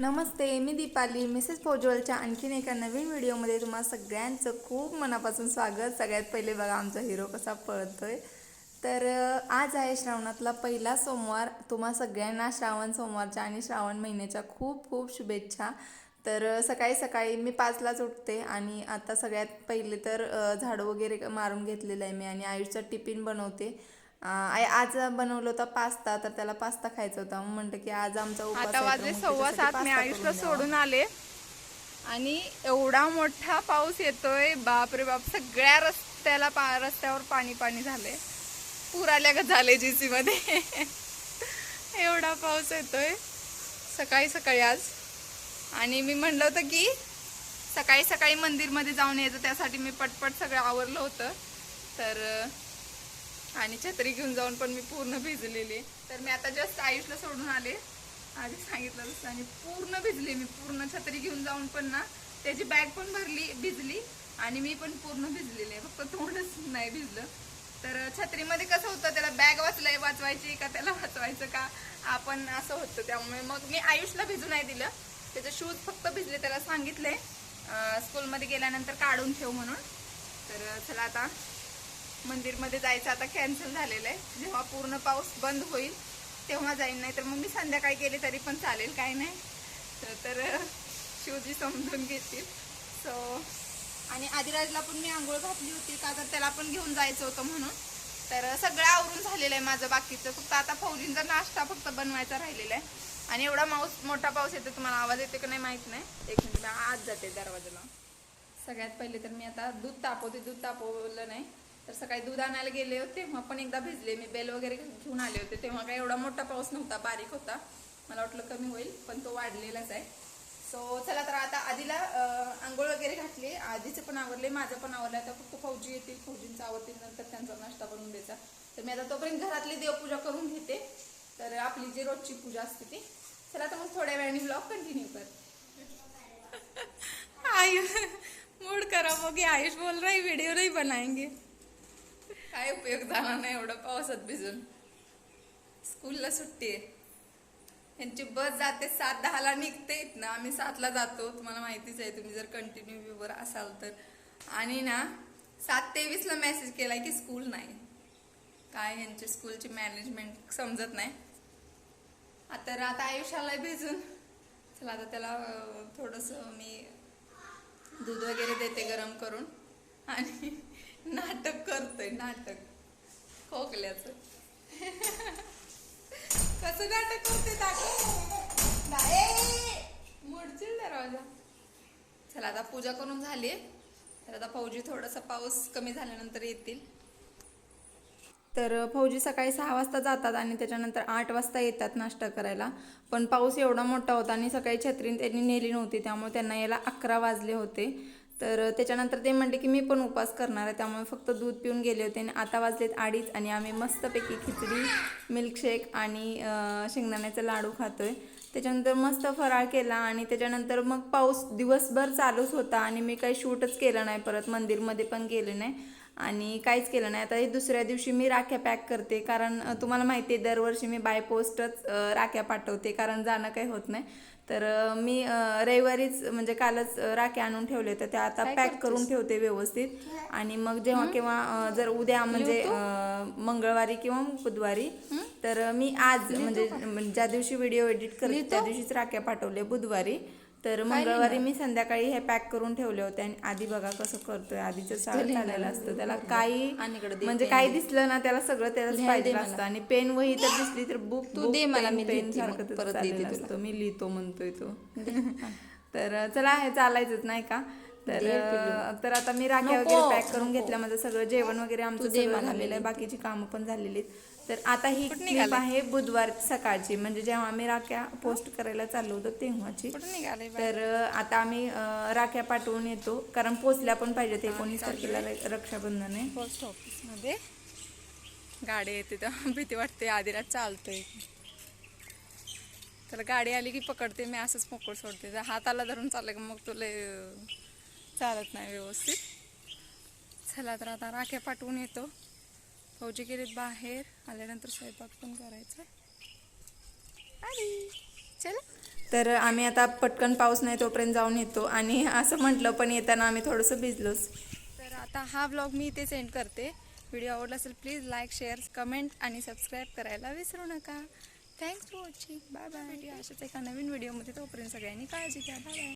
नमस्ते मी Deepali. Mrs पोजवलच्या आणखीन एका नवीन व्हिडिओमध्ये तुम्हा सगळ्यांचं खूप मनापासून स्वागत. सगळ्यात पहिले बघा आमचा हिरो कसा पळतोय. तर आज आहे श्रावणातला पहिला सोमवार. तुम्हा सगळ्यांना श्रावण सोमवारच्या आणि श्रावण महिन्याच्या खूप खूप शुभेच्छा. तर सकाळी सकाळी मी पाचलाच उठते आणि आता सगळ्यात पहिले तर झाडं झाडू वगैरे मारून घेतलेलं आहे मी आणि आयुषचा टिफिन बनवते. आज बनवलं होता पास्ता तर त्याला पास्ता खायचा होता. मग की आज आमचा आता वाजले सव्वा सात. मी आयुषला द्यावा. सोडून आले. आणि एवढा मोठा पाऊस येतोय बाप रे बाप सगळ्या रस्त्याला पा रस्त्यावर पाणी पाणी झालंय. पूर आल्यागत झाले जीसी मध्ये एवढा पाऊस येतोय. सकाळी सकाळी आज. आणि मी म्हणलं होतं की सकाळी सकाळी मंदिरमध्ये जाऊन यायचं त्यासाठी मी पटपट सगळं आवरलं होतं. तर आणि छत्री घेऊन जाऊन पण मी पूर्ण भिजलेली. तर मी आता जस्ट आयुषला सोडून आले. आधी सांगितलं तसं आणि पूर्ण भिजली मी. पूर्ण छत्री घेऊन जाऊन पण ना त्याची बॅग पण भरली भिजली आणि मी पण पूर्ण भिजलेली आहे. फक्त तोंडच नाही भिजलं. तर छत्रीमध्ये कसं होतं त्याला बॅग वाचलंय वाचवायची का त्याला वाचवायचं का? आपण असं होतं. त्यामुळे मग मी आयुषला भिजू नाही दिलं. त्याचे शूज फक्त भिजले त्याला सांगितले स्कूलमध्ये गेल्यानंतर काढून ठेव म्हणून. तर चला आता. मंदिरमध्ये जायचं आता कॅन्सल झालेलं आहे. जेव्हा पूर्ण पाऊस बंद होईल तेव्हा जाईन. नाही तर मग मी संध्याकाळी गेले तरी पण चालेल काय नाही. तर- तर शिवजी समजून घेतील. सो आणि आदिराजला पण मी आंघोळ घातली होती का तर त्याला पण घेऊन जायचं होतं म्हणून. तर सगळं आवरून झालेलं आहे माझं बाकीचं. फक्त आता फौजींचा नाश्ता फक्त बनवायचा राहिलेला आहे. आणि एवढा माऊस मोठा पाऊस येतो तुम्हाला आवाज येतो का नाही माहीत नाही. एक मिनिट आज जाते दरवाजाला. सगळ्यात पहिले तर मी आता दूध तापवते. दूध तापवलं नाही. तर सकाळी दूध आणायला गेले होते. तेव्हा पण एकदा भिजले. मी बेल वगैरे घेऊन आले होते. तेव्हा काही एवढा मोठा पाऊस नव्हता. बारीक होता. मला वाटलं कमी होईल पण तो वाढलेलाच आहे. सो चला तर आता आधीला आंघोळ वगैरे घातली. आधीचं पण आवरले माझं पण आवरलं. आता फक्त फौजी येतील फौजींचं आवडतील नंतर त्यांचा नाश्ता बनवून द्यायचा. तर मी आता तोपर्यंत घरातली देवपूजा करून घेते. तर आपली जी रोजची पूजा असते ती. चला तर मग थोड्या वेळाने ब्लॉग कंटिन्यू कर. आयुष मूड करा मग हो आयुष बोल रहा है वीडियो नहीं बनाएंगे. काय उपयोग झाला नाही एवढं पावसात भिजून? स्कूलला सुट्टी आहे. यांची बस जाते सात दहाला निघते ना आम्ही सातला जातो. तुम्हाला माहितीच आहे तुम्ही जर कंटिन्यू व्ह्यूवर असाल तर. आणि ना सात तेवीसला मेसेज केला की स्कूल नाही. काय यांची स्कूलची मॅनेजमेंट समजत नाही. आता रात आयुष्याला भिजून. चला आता त्याला थोडंसं मी दूध वगैरे देते गरम करून. आणि नाटक करतोय नाटक. खोकल्याचं. कसं नाटक करते मुडचिल दरवाजा. चला आता पूजा करून झाली तर आता फौजी थोडासा पाऊस कमी झाल्यानंतर येतील. तर फौजी सकाळी सहा वाजता जातात आणि त्याच्यानंतर आठ वाजता येतात नाश्ता करायला. पण पाऊस एवढा मोठा होता आणि सकाळी छत्रीन त्यांनी नेली नव्हती त्यामुळे त्यांना यायला अकरा वाजले होते. तर त्याच्यानंतर ते म्हणले की मी पण उपास करणार आहे. त्यामुळे फक्त दूध पिऊन गेले होते आणि आता वाजलेत अडीच आणि आम्ही मस्तपैकी खिचडी मिल्कशेक आणि शेंगदाण्याचा लाडू आहे त्याच्यानंतर मस्त फराळ केला आणि त्याच्यानंतर मग पाऊस दिवसभर चालूच होता आणि मी काही शूटच केलं नाही परत मंदिरमध्ये पण गेले नाही. आणि काहीच केलं नाही. आता हे दुसऱ्या दिवशी मी राख्या पॅक करते. कारण तुम्हाला माहिती आहे दरवर्षी मी बाय पोस्टच राख्या पाठवते. कारण जाणं काही होत नाही. तर मी रविवारीच म्हणजे कालच राख्या आणून ठेवले तर त्या आता पॅक करून ठेवते व्यवस्थित. आणि मग जेव्हा केव्हा जर उद्या म्हणजे मंगळवारी किंवा बुधवारी तर मी आज म्हणजे ज्या दिवशी व्हिडिओ एडिट करते त्या दिवशीच राख्या पाठवले बुधवारी. तर मंगळवारी मी संध्याकाळी हे पॅक करून ठेवले होते आणि आधी बघा कसं करतोय. आधीचं शाळेत झालेलं असतं त्याला काही म्हणजे काही दिसलं ना त्याला सगळं त्यालाच पाहिजे असतं आणि पेन वही तर दिसली तर बुक तू दे मला, मी पेन सारखं. असतो. मी लिहितो म्हणतोय तो. तर चला हे चालायचंच नाही का? तर तर आता मी राख्या वगैरे पॅक करून घेतल्या. माझं सगळं जेवण वगैरे आमचं झालेलं आहे. बाकीची कामं पण झालेली आहेत. तर आता ही क्लिप आहे बुधवार सकाळची. म्हणजे जेव्हा आम्ही राख्या पोस्ट करायला चाललो होतो तेव्हाची. तर आता आम्ही राख्या पाठवून येतो. कारण पोचल्या पण पाहिजेत एकोणीस तारखेला रक्षाबंधन आहे पोस्ट ऑफिसमध्ये गाडी येते तर भीती वाटते. आधीला चालतोय. तर गाडी आली की पकडते. मी असंच मोकळ सोडते. जर हात आला धरून चाललं की मग तुला चालत नाही व्यवस्थित. चला तर आता राख्या पाठवून येतो. फौजी गेलेत बाहेर. आल्यानंतर स्वयंपाक पण करायचा. आली चला. तर आम्ही आता पटकन पाऊस नाही तोपर्यंत जाऊन येतो. आणि असं म्हटलं पण येताना आम्ही थोडंसं भिजलोच. तर आता हा ब्लॉग मी इथे सेंड करते. व्हिडिओ आवडला असेल प्लीज लाईक शेअर कमेंट आणि सबस्क्राईब करायला विसरू नका. Thanks for watching bye bye भेटूया अशाच एका नवीन व्हिडिओमध्ये तोपर्यंत सगळ्यांनी काळजी घ्या. Bye bye